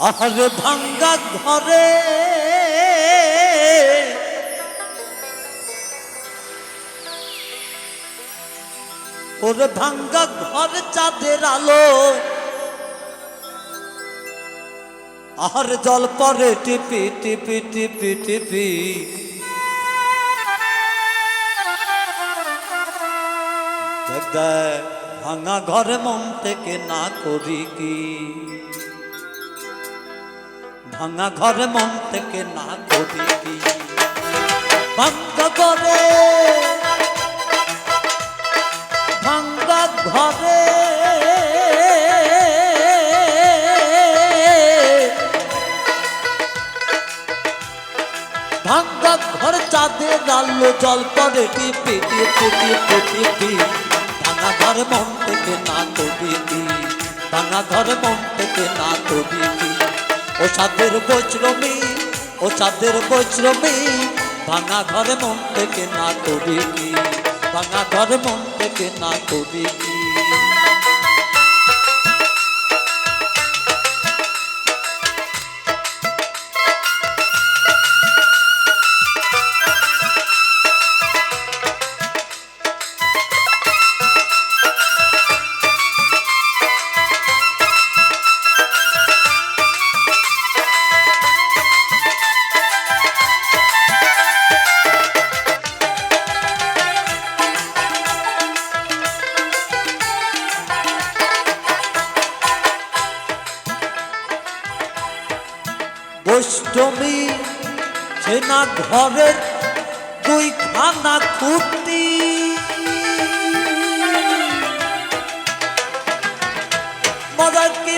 আহারে ভাঙ্গা ঘরে। ওরে ভাঙ্গা ঘর চাঁদের আলো। আর জল পরে টিপি টিপি টিপি টিপি। ভাঙা ঘরে মন থেকে না করি কি? ভাঙা ঘরে মন থেকে না করি কি ভাঙ্গা ঘরে ভাঙ্গা ঘরে ভাঙ্গা ঘর চাঁদের আলো জল পরে টিপি টিপি টিপি ভাঙা ঘর মন থেকে না করি কি ভাঙা ঘর মন থেকে না করি কি ও চাঁদের বৈশ্রমী ও চাঁদের বৈশ্রমী ভাঙা ঘরে মন থেকে না করি কি? ভাঙা ঘরে মন থেকে না করি কি? বৈষ্ণবী সেনা ঘরের দুই খানা কুর্তি মজার কি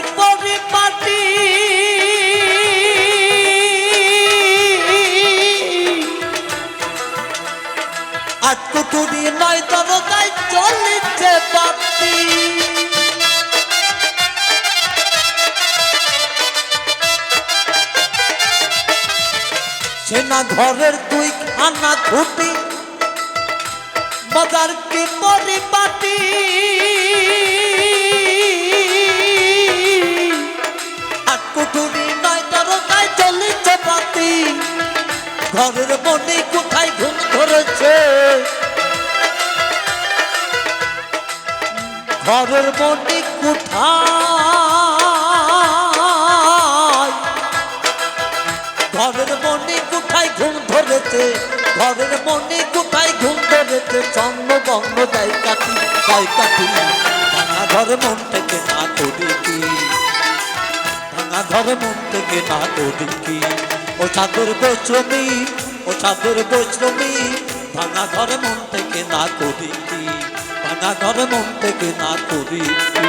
আজ কুটুরি নয় দরজায় চলিছে বাতি সেনা ঘরের দুই খানা খুঁটি মজার কি পরিপাটি আর কুটুরি নয় দরকায় চলিছে পাতি। ঘরের মনে কোথায় ঘুম ধরেছে? ঘরের মনে কোথায়? ঘরের মনে কোথায় ঘুম ধরেছে চন্দ্র ভাঙা ঘরে মন থেকে না করি কি? ভাঙা ঘরে মন থেকে না করি কি? ও চাঁদের বৈশ্রমী ও চাঁদের বৈশ্রমী ভাঙা ঘরে মন থেকে না করি কি? ভাঙা ঘরে মন থেকে না করি কি?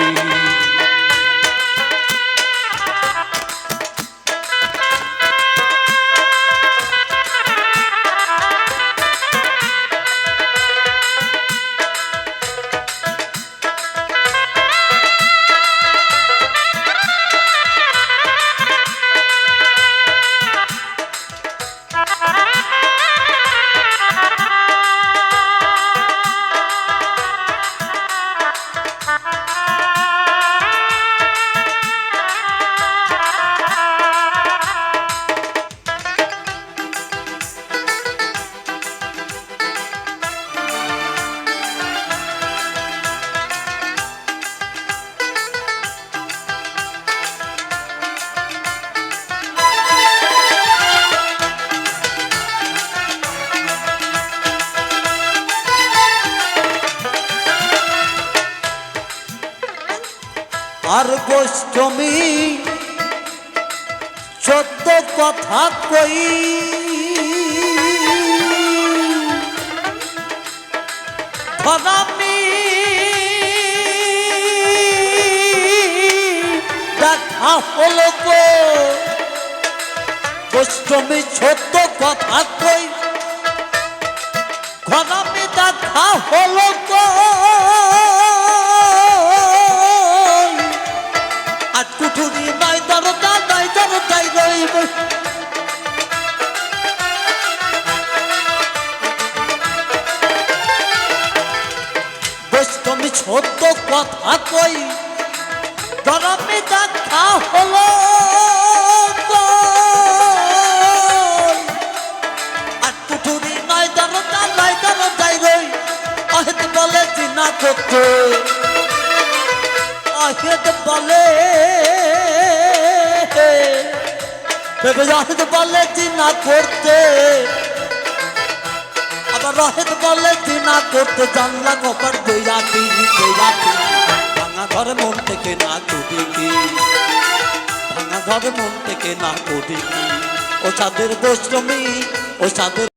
আর গোষ্ঠমী সত্য কথা কই? ধরামি দেখা হলো গো। গোষ্ঠমী সত্য কথা কই? ঘনামি দেখা হলো গো। সত্য কথা কই? জনমে দেখা হলো আর টুটুরি নয় দানো নয় দানো রই অহেত বলে চিনা করতে অহেত বলে অহেত বলে চিনা করতে। আবার রহেত বলে চিনা করতে জানলা কপার দুই থেকে না কুটি কি? ভাঙা ঘর মন থেকে না কুটি কি? ও চাঁদের বৈষ্ণবী ও চাঁদের